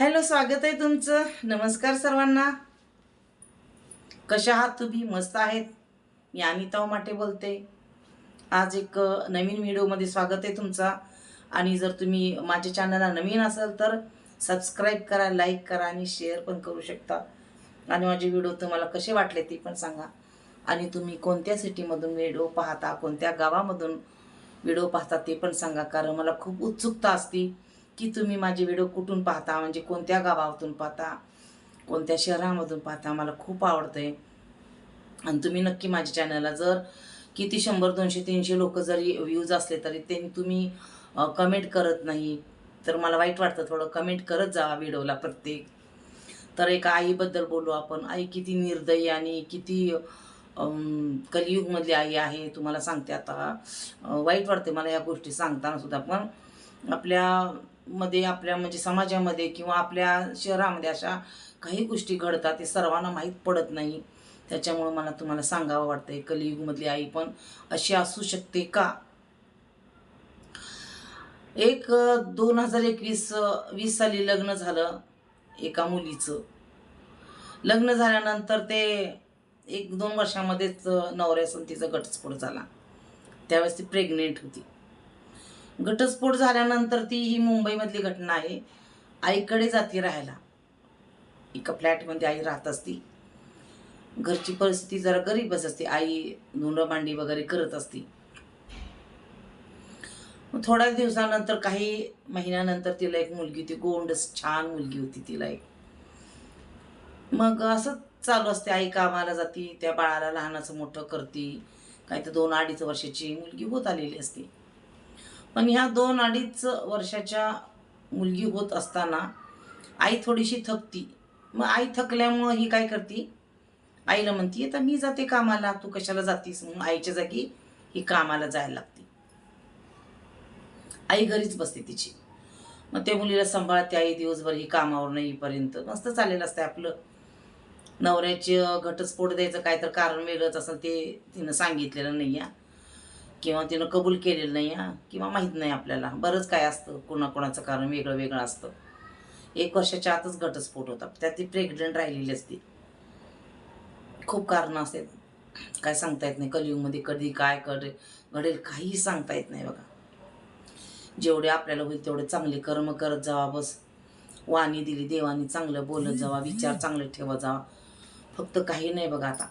Hello स्वागत आहे तुमचं. नमस्कार सर्वांना. कशा आहात तुम्ही? मस्त आहेत. मी अनिता माटे बोलते. आज एक नवीन व्हिडिओमध्ये स्वागत आहे तुमचा. आणि जर तुम्ही माझ्या चॅनलला नवीन असाल तर सबस्क्राईब करा लाईक करा आणि शेअर पण करू शकता. आणि माझे व्हिडिओ तुम्हाला कसे वाटले ते पण सांगा. आणि तुम्ही कोणत्या सिटीमधून व्हिडिओ पाहता कोणत्या गावामधून व्हिडिओ पाहता ते पण सांगा कारण मला खूप उत्सुकता असते. की तुम्ही माझे व्हिडिओ कुठून पाहता? म्हणजे कोणत्या गावातून पाहता? कोणत्या शहरामधून पाहता? मला खूप आवडतंय. आणि तुम्ही नक्की माझ्या चॅनलला जर किती शंभर दोनशे तीनशे लोक जरी व्ह्यूज असले तरी ते तुम्ही कमेंट करत नाही. तर मला वाईट वाटतं थोडं कमेंट करत जावा व्हिडिओला प्रत्येक. तर एका आईबद्दल बोलू आपण. आई किती निर्दयी आणि किती कलियुगमधली आई आहे तुम्हाला सांगते आता. वाईट वाटते मला या गोष्टी सांगताना सुद्धा. पण आपल्या मध्ये आपल्या म्हणजे समाजामध्ये किंवा आपल्या शहरामध्ये अशा काही गोष्टी घडतात ते सर्वांना माहीत पडत नाही. त्याच्यामुळं मला तुम्हाला सांगावं वाटतंय. कलियुगमधली आई पण अशी असू शकते का? एक दोन हजार एकवीस वीस साली लग्न झालं एका मुलीचं. लग्न झाल्यानंतर ते एक दोन वर्षामध्येच नवऱ्यासून तिचा घटस्फोट झाला. त्यावेळेस ती प्रेग्नेंट होती. घटस्फोट झाल्यानंतर ती ही मुंबईमधली घटना आहे. आईकडे जाते राहायला. एका फ्लॅटमध्ये आई राहत असती. घरची परिस्थिती जरा गरीबच असते. आई धुणं भांडी वगैरे करत असती. मग थोड्या दिवसानंतर काही महिन्यानंतर तिला एक मुलगी होती. गोंडस छान मुलगी होती तिला एक. मग असंच चालू असते. आई कामाला जाती. त्या बाळाला लहानाचं मोठं करती. काही तर दोन अडीच वर्षाची मुलगी होत आलेली असते. पण ह्या दोन अडीच वर्षाच्या मुलगी होत असताना आई थोडीशी थकती. मग आई थकल्यामुळं ही काय करते? आईला म्हणती आता मी जाते कामाला. तू कशाला जातीस? मग आईच्या जागी ही कामाला जायला लागते. आई घरीच बसते तिची. मग त्या मुलीला सांभाळते आई दिवसभर ही कामावर नाही येईपर्यंत. मस्त चाललेलं असतं आपलं. नवऱ्याचे घटस्फोट द्यायचं काय तर कारण वेगळंच असं ते तिनं सांगितलेलं नाही आहे किंवा तिनं कबूल केलेलं नाही हां? किंवा माहीत नाही आपल्याला. बरंच काय असतं कोणाकोणाचं कारण वेगळं वेगळं असतं. एक वर्षाच्या आतच घटस्फोट होता. त्यात ती प्रेग्नंट राहिलेली असते. खूप कारणं असतात काय सांगता येत नाही. कलियुगमध्ये कधी काय कडे घडेल काहीही सांगता येत नाही बघा. जेवढे आपल्याला होईल तेवढे चांगले कर्म करत जावा बस. वाणी दिली देवानी चांगलं बोलत जावा विचार चांगले ठेवत जावा. फक्त काही नाही बघा आता.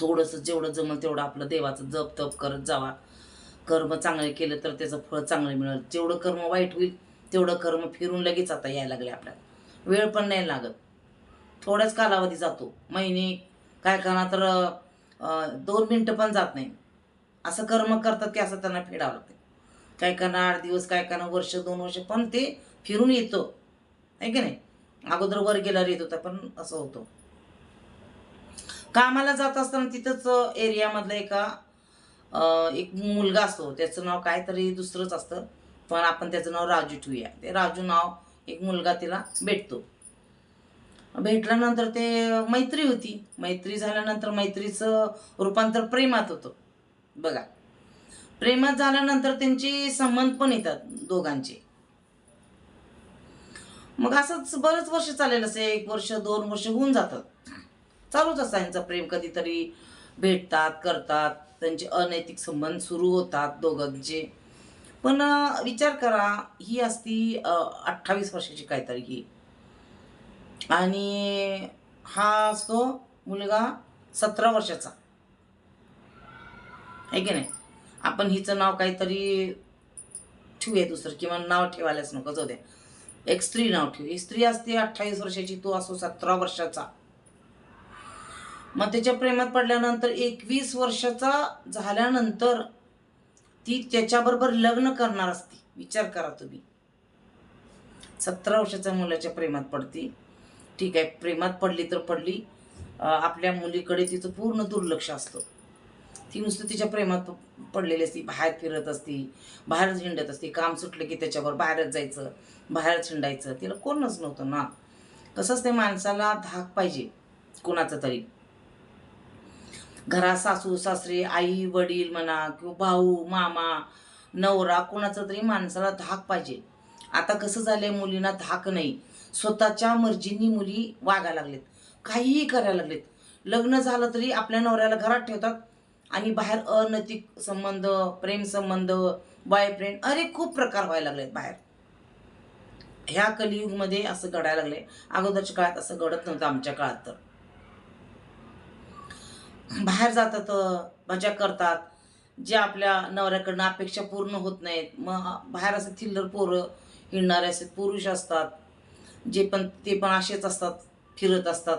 थोडंसं जेवढं जमल तेवढं आपलं देवाचं जप तप करत जावा. कर्म चांगले केलं तर त्याचं फळ चांगलं मिळेल. जेवढं कर्म वाईट होईल तेवढं कर्म फिरून लगेच आता यायला लागले आपल्याला. वेळ पण नाही लागत. थोड्याच कालावधी जातो. महिने काय करणार तर दोन मिनटं पण जात नाही. असं कर्म करतात की असं त्यांना फेडावं लागते. काय करणार आठ दिवस काय करणार वर्ष दोन वर्ष पण ते फिरून येतो. आहे की नाही? अगोदर वर गेल्यावर येत होता पण असं होतं. कामाला जात असताना तिथंच एरियामधलं एका एक मुलगा असतो. त्याचं नाव काहीतरी दुसरंच असतं. पण आपण त्याचं नाव राजू ठेवूया. ते राजू नाव एक मुलगा तिला भेटतो. भेटल्यानंतर ते मैत्री होती. मैत्री झाल्यानंतर मैत्रीचं रूपांतर प्रेमात होतं. बघा. प्रेमात झाल्यानंतर त्यांचे संबंध पण येतात दोघांचे. मग असंच बरंच वर्ष चालेल असे. एक वर्ष दोन वर्ष होऊन जातात. चालूच असतं यांचं प्रेम. कधीतरी भेटतात करतात. त्यांचे अनैतिक संबंध सुरू होतात दोघांचे. पण विचार करा ही असती अठ्ठावीस वर्षाची काहीतरी ही. आणि हा असतो मुलगा सतरा वर्षाचा. आहे की नाही? आपण हिचं नाव काहीतरी ठेवूया दुसरं किंवा नाव ठेवायलाच नको जाऊ द्या. एक स्त्री नाव ठेवू ही स्त्री असते अठ्ठावीस वर्षाची तो असो सतरा वर्षाचा. मग त्याच्या प्रेमात पडल्यानंतर एकवीस वर्षाचा झाल्यानंतर ती त्याच्याबरोबर लग्न करणार असते. विचार करा तुम्ही. सतरा वर्षाच्या मुलाच्या प्रेमात पडती. ठीक आहे प्रेमात पडली तर पडली. आपल्या मुलीकडे तिचं पूर्ण दुर्लक्ष असतं. ती नुसतं तिच्या प्रेमात पडलेली असती. बाहेर फिरत असती बाहेरच हिंडत असती. काम सुटलं की त्याच्यावर बाहेरच जायचं बाहेरच हिंडायचं तिला कोणच नव्हतं ना. तसंच ते माणसाला धाक पाहिजे. कोणाचं तरी. घरात सासू सासरे आई वडील म्हणा किंवा भाऊ मामा नवरा कोणाचा तरी माणसाला धाक पाहिजे. आता कसं झालंय मुलींना धाक नाही. स्वतःच्या मर्जीनी मुली वागायला लागलेत. काहीही करायला लागलेत. लग्न झालं तरी आपल्या नवऱ्याला घरात ठेवतात आणि बाहेर अनैतिक संबंध प्रेमसंबंध बॉयफ्रेंड अरे खूप प्रकार व्हायला लागलेत बाहेर. ह्या कलियुगमध्ये असं घडायला लागले अगोदरच्या काळात असं घडत नव्हतं आमच्या काळात तर. बाहेर जातात मजा करतात. जे आपल्या नवऱ्याकडनं अपेक्षा पूर्ण होत नाहीत. मग बाहेर असं थिल्लर पोरं हिंडणारे असे पुरुष असतात. जे पण ते पण असेच असतात फिरत असतात.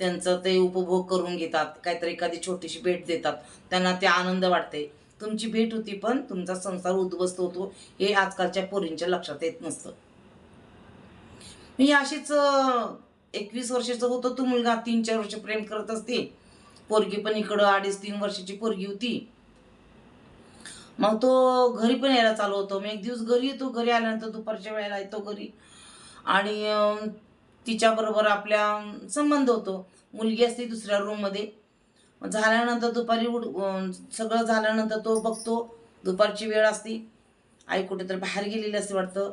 त्यांचं ते उपभोग करून घेतात. काहीतरी एखादी छोटीशी भेट देतात. त्यांना ते आनंद वाटते. तुमची भेट होती पण तुमचा संसार उद्ध्वस्त होतो हे आजकालच्या पोरींच्या लक्षात येत नसतं. मी अशीच एकवीस वर्षाचा होतो तो मुलगा. तीन चार वर्ष प्रेम करत असते. पोरगी पण इकडं अडीच तीन वर्षाची पोरगी होती. मग तो घरी पण यायला चालू होतो. मग एक दिवस घरी येतो. घरी आल्यानंतर दुपारच्या वेळेला येतो घरी. आणि तिच्याबरोबर आपल्या संबंध होतो. मुलगी असते दुसऱ्या रूममध्ये झाल्यानंतर दुपारी उड सगळं झाल्यानंतर तो बघतो. दुपारची वेळ असती. आई कुठेतरी बाहेर गेलेली असते वाटतं.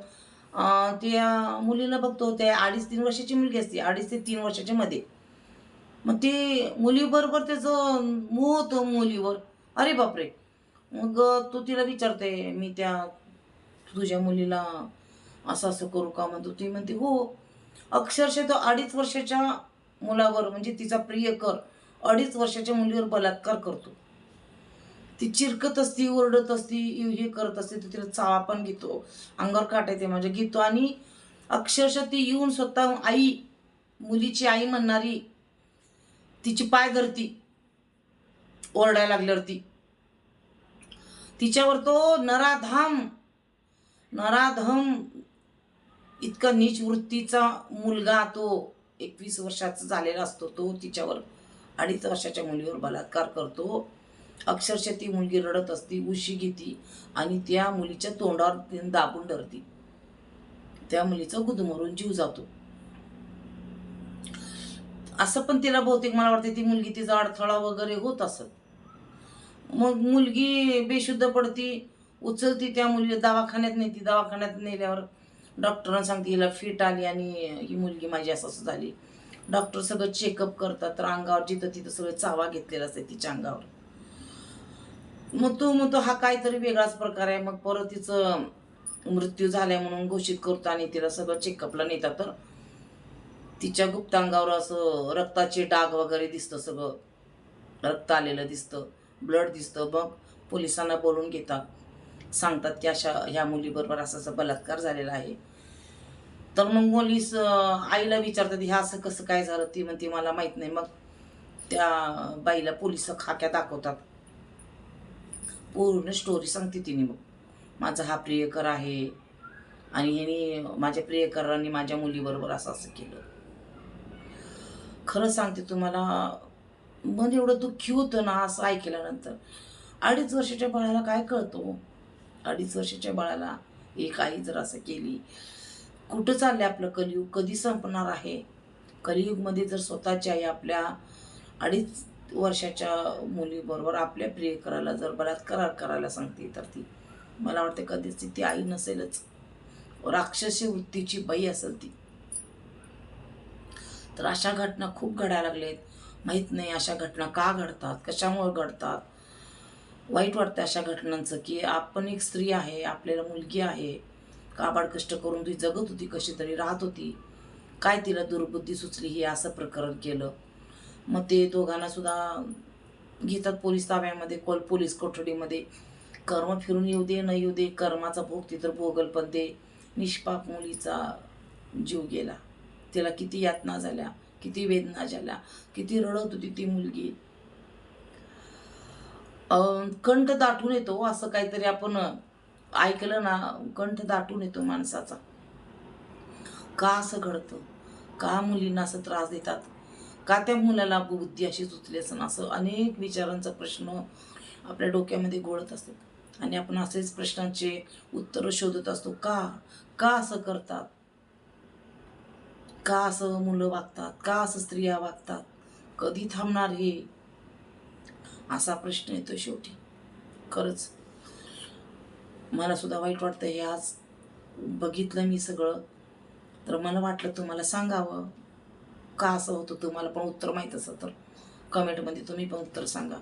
त्या मुलीला बघतो. त्या अडीच तीन वर्षाची मुलगी असते. अडीच ते तीन वर्षाच्या मध्ये. मग ते मुलीबरोबर त्याचं मोह होतं मुलीवर. अरे बापरे. मग तू तिला विचारते मी त्या तुझ्या मुलीला असं असं करू का? म्हणतो. ती म्हणते हो. अक्षरशः तो अडीच वर्षाच्या मुलावर म्हणजे तिचा प्रियकर अडीच वर्षाच्या मुलीवर बलात्कार करतो. ती चिरकत असती ओरडत असती हे करत असते तो तिला चावा पण घेतो. अंगावर काटायचे माझ्या घेतो. आणि अक्षरशः ती येऊन स्वतः आई मुलीची आई म्हणणारी तिची पाय धरती. ओरडायला लागल्यावरती. तिच्यावर तो नराधाम नराधम इतका नीच वृत्तीचा मुलगा तो एकवीस वर्षाचा झालेला असतो. तो तिच्यावर अडीच वर्षाच्या मुलीवर बलात्कार करतो. अक्षरशः ती मुलगी रडत असती उशी घेती आणि त्या मुलीच्या तोंडावर दाबून धरती. त्या मुलीचा गुदमरून जीव जातो. असं पण तिला बहुतेक मला वाटते ती मुलगी तिचा अडथळा वगैरे होत असत मग मुलगी बेशुद्ध पडती उचलती त्या मुलीला दवाखान्यात नेती. दवाखान्यात नेल्यावर डॉक्टरांना सांगते हिला फिट आली आणि ही मुलगी माझी असं असं झाली. डॉक्टर सगळं चेकअप करतात तर अंगावर जिथं तिथं सगळं चावा घेतलेला असते तिच्या अंगावर. मग तो मग तो हा काहीतरी वेगळाच प्रकार आहे. मग परत तिचं मृत्यू झालाय म्हणून घोषित करतो आणि तिला सगळं चेकअपला नेतात. तर तिच्या गुप्तांगावर असं रक्ताचे डाग वगैरे दिसतं सगळं. रक्त आलेलं दिसतं ब्लड दिसतं. मग पोलिसांना बोलून घेतात. सांगतात की अशा ह्या मुलीबरोबर असं असं बलात्कार झालेला आहे. तर मग पोलीस आईला विचारतात ह्या असं कसं काय झालं? ती म्हणते मला माहीत नाही. मग त्या बाईला पोलीस खाक्या दाखवतात. पूर्ण स्टोरी सांगते तिने मग. माझा हा प्रियकर आहे आणि ह्यानी माझ्या प्रियकरांनी माझ्या मुलीबरोबर असं असं केलं. खरं सांगते तुम्हाला मन एवढं दुःखी होतं ना असं ऐकल्यानंतर. अडीच वर्षाच्या बाळाला काय कळतो हो? अडीच वर्षाच्या बाळाला एक आई जर असं केली कुठं चाललंय आपलं कलियुग? कधी संपणार आहे? कलियुगमध्ये जर स्वतःची आई आपल्या अडीच वर्षाच्या मुलीबरोबर आपल्या प्रियकराला जर बलात्कार करायला सांगते तर ती मला वाटते कधीच ती आई नसेलच. राक्षसी वृत्तीची बाई असेल ती. तर अशा घटना खूप घडायला लागलेत. माहीत नाही अशा घटना का घडतात कशामुळे घडतात. वाईट वाटतं अशा घटनांचं की आपण एक स्त्री आहे आपल्याला मुलगी आहे. काबाड कष्ट करून ती जगत होती कशी तरी राहत होती. काय तिला दुर्बुद्धी सुचली ही असं प्रकरण केलं. मग ते दोघांना सुद्धा घेतात पोलीस ताब्यामध्ये कोल पोलीस कोठडीमध्ये. कर्म फिरून येऊ दे न येऊ दे कर्माचा भोग तिथं भोगल पण ते निष्पाप मुलीचा जीव गेला. तिला किती यातना झाल्या किती वेदना झाल्या किती रडत होती ती मुलगी. अं, कंठ दाटून येतो हो, असं काहीतरी आपण ऐकलं ना कंठ दाटून येतो माणसाचा. का असं घडतं? का मुलींना असं त्रास देतात? का त्या मुलाला बुद्धी अशी सुचली असं असं अनेक विचारांचा प्रश्न आपल्या डोक्यामध्ये गोळत असतात. आणि आपण असेच प्रश्नांचे उत्तरं शोधत असतो का? का असं करतात? का असं मुलं वागतात? का असं स्त्रिया वागतात? कधी थांबणार हे? असा प्रश्न येतो शेवटी. खरंच. मला सुद्धा वाईट वाटतं हे आज बघितलं मी सगळं. तर मला वाटलं तुम्हाला सांगावं. का असं होतं तुम्हाला पण उत्तर माहीत असं तर. कमेंटमध्ये तुम्ही पण उत्तर सांगा.